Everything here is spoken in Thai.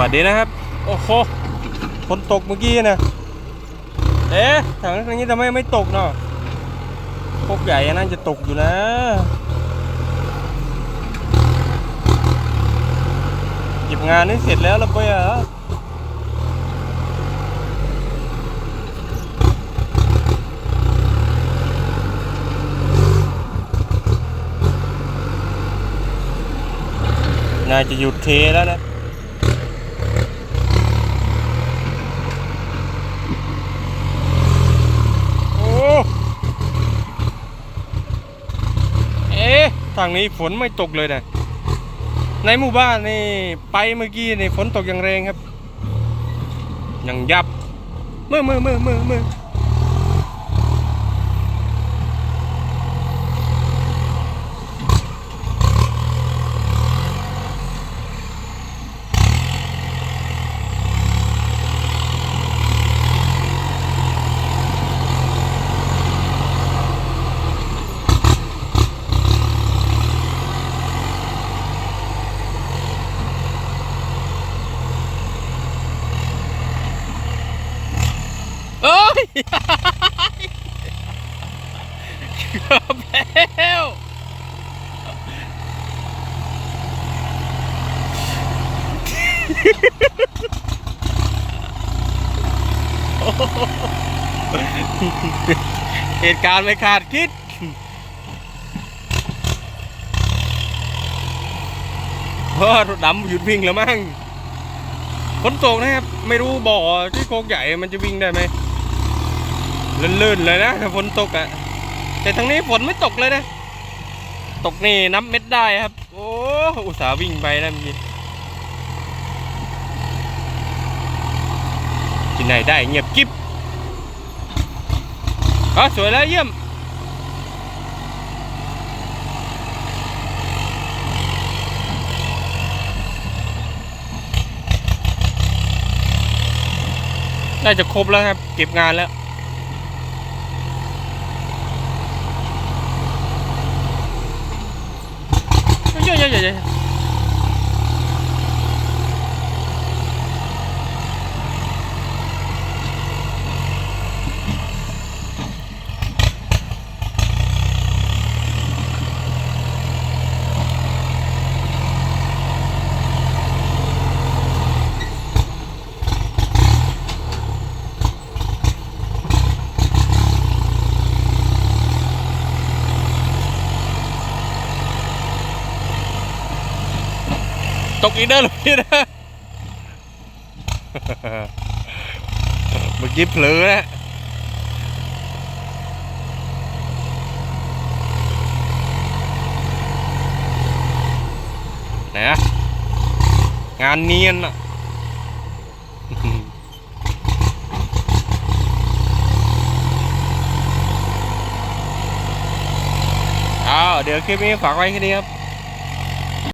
วัสดีนะครับ โอ้โหฝนตกเมื่อกี้นะเอ๊ะถังนี้ทำไมไม่ตกเนาะพวกใหญ่อันนั่นจะตกอยู่นะหยิบงานนี้เสร็จแล้วแล้วไปอะน่าจะหยุดเทแล้วนะ โอ้ เอ๊ะ ทางนี้ฝนไม่ตกเลยนะในหมู่บ้านนี่ไปเมื่อกี้นี่ฝนตกอย่างแรงครับอย่างยับเมื่อเมื่อเมื่อเมื่อเมื่อ เอ้ยเกือบแล้วเหตุการณ์ไม่คาดคิดเพราะรถดำหยุดวิ่งแล้วมั้งฝนตกนะครับ ไม่รู้บ่อที่โคกใหญ่มันจะวิ่งได้ไหม ลื่นๆเลยนะถ้าฝนตกอะแต่ทางนี้ฝนไม่ตกเลยนะ ตกนี่นับเม็ดได้ครับ โอ้อุตส่าห์วิ่งไปนะเมื่อกี้ที่ไหนได้เงียบกิ๊บอ๋อสวยแล้วเยี่ยมน่าจะครบแล้วครับ เก็บงานแล้ว เยอ กอีกเด้อลูกพี่นะเมื่อกี้เผลอนะนะงานเนียนอะอ้าวเดี๋ยวคลิปนี้ฝากไว้แค่นี้ครับ